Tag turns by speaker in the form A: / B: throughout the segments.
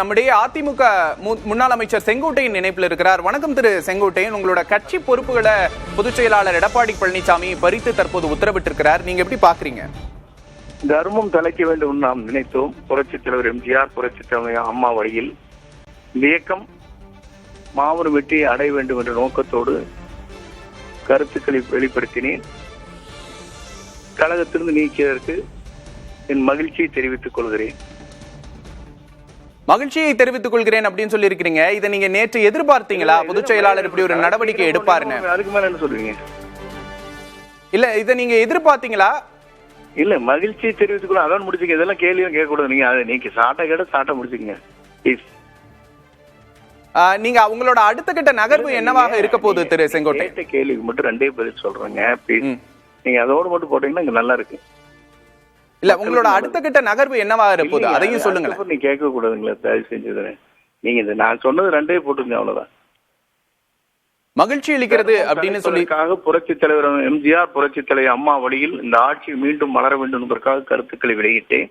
A: நம்முடைய அதிமுக முன்னாள் அமைச்சர் செங்கோட்டையின் நினைப்பில் இருக்கிறார். வணக்கம் திரு செங்கோட்டையன். உங்களோட கட்சி பொறுப்புகளை பொதுச் செயலாளர் எடப்பாடி பழனிசாமி பறித்து தற்போது உத்தரவிட்டிருக்கிறார். நீங்க எப்படி பாக்குறீங்க
B: தர்மம் தலைக்க வேண்டும் நாம் நினைத்தோம். புரட்சித் தலைவர் எம்ஜிஆர் புரட்சித் தலைவர் அம்மா வழியில். இந்த இயக்கம் மாபெரும் வெற்றியை அடைய வேண்டும் என்ற நோக்கத்தோடு கருத்துக்களை வெளிப்படுத்தினேன். கழகத்திலிருந்து நீக்கியதற்கு என் மகிழ்ச்சியை தெரிவித்துக் கொள்கிறேன்.
A: மகிழ்ச்சியை தெரிவித்துக் கொள்கிறேன் அப்படின்னு சொல்லி இருக்கிறீங்க இதை நீங்க நேற்று எதிர்பார்த்தீங்களா? பொதுச் செயலாளர் இப்படி ஒரு நடவடிக்கை எடுப்பாருன்னு.
B: அதுக்கு மேல என்ன சொல்லுவீங்க
A: இல்ல இதை நீங்க எதிர்பார்த்தீங்களா?
B: இல்ல மகிழ்ச்சியை தெரிவித்துக் கொள்ள அதான் முடிச்சுக்க இதெல்லாம் கேள்வியும் கேட்கக்கூடாது. நீங்க அதை நீங்க சாட்டை கேட்ட சாட்டை முடிச்சுக்கங்க ப்ளீஸ்
A: நீங்க உங்களோட அடுத்த கட்ட நகர்வு என்னவாக இருக்க போகுது திரு செங்கோட்டையன்
B: கேட்ட கேள்விக்கு மட்டும் ரெண்டே பதில் சொல்றேங்க. ப்ளீஸ். நீங்க அதோடு மட்டும் போட்டீங்கன்னா இங்க நல்லா இருக்கு.
A: இல்ல உங்களோட அடுத்த கட்ட நகர்வு என்னவாக இருக்க போகுது அதையும் சொல்லுங்களேன்.
B: அதுக்கப்புறம் நீ கேட்க கூடாதுங்களா தயவு செஞ்சது நீங்க இந்த நான் சொன்னது ரெண்டே போட்டுங்க அவ்வளவுதான்.
A: மகிழ்ச்சி அளிக்கிறது அப்படின்னு சொல்லி
B: அதற்காக புரட்சி தலைவர் எம்ஜிஆர் புரட்சி தலைவர் அம்மா வழியில் இந்த ஆட்சி மீண்டும் மலர வேண்டும் என்பதற்காக கருத்துக்களை வெளியிட்டேன்.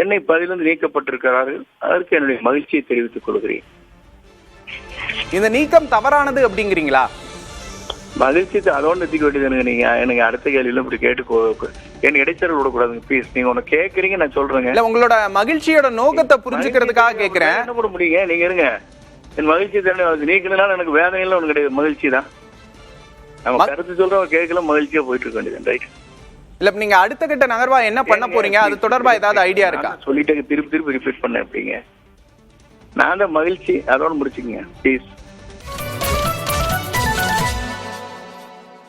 B: என்னை பதிலிருந்து நீக்கப்பட்டிருக்கிறார்கள். அதற்கு என்னுடைய மகிழ்ச்சியை தெரிவித்துக் கொள்கிறேன்.
A: இந்த நீக்கம் தவறானது அப்படிங்கிறீங்களா?
B: மகிழ்ச்சி அதோட நிறுத்திக்க வேண்டியது நீங்க எனக்கு அடுத்த கேள்வியில இப்படி கேட்டு எனக்கு இடைச்சல் விடக்கூடாதுங்க ப்ளீஸ் நீங்க ஒண்ணு கேக்குறீங்க நான் சொல்றேங்க.
A: இல்ல உங்களோட மகிழ்ச்சியோட நோக்கத்தை புரிஞ்சுக்கிறதுக்காக கேக்குறேன்.
B: என்ன பண்ண முடியுங்க? நீங்க இருங்க. என் மகிழ்ச்சி தெரியும் நீக்கிறதுனால எனக்கு வேதனையில ஒண்ணு கிடையாது. மகிழ்ச்சி தான். நம்ம கருத்து சொல்றவங்க கேட்கல மகிழ்ச்சியா போயிட்டு இருக்க வேண்டியது ரைட்
A: இல்ல நீங்க அடுத்த கட்ட நகர்வா என்ன பண்ண போறீங்க? அது தொடர்பா ஏதாவது ஐடியா இருக்கா?
B: சொல்லிட்டு திருப்பி திருப்பி ரிப்பீட் பண்ண எப்படிங்க நான் தான் மகிழ்ச்சி அதோட முடிச்சுக்கங்க. ப்ளீஸ்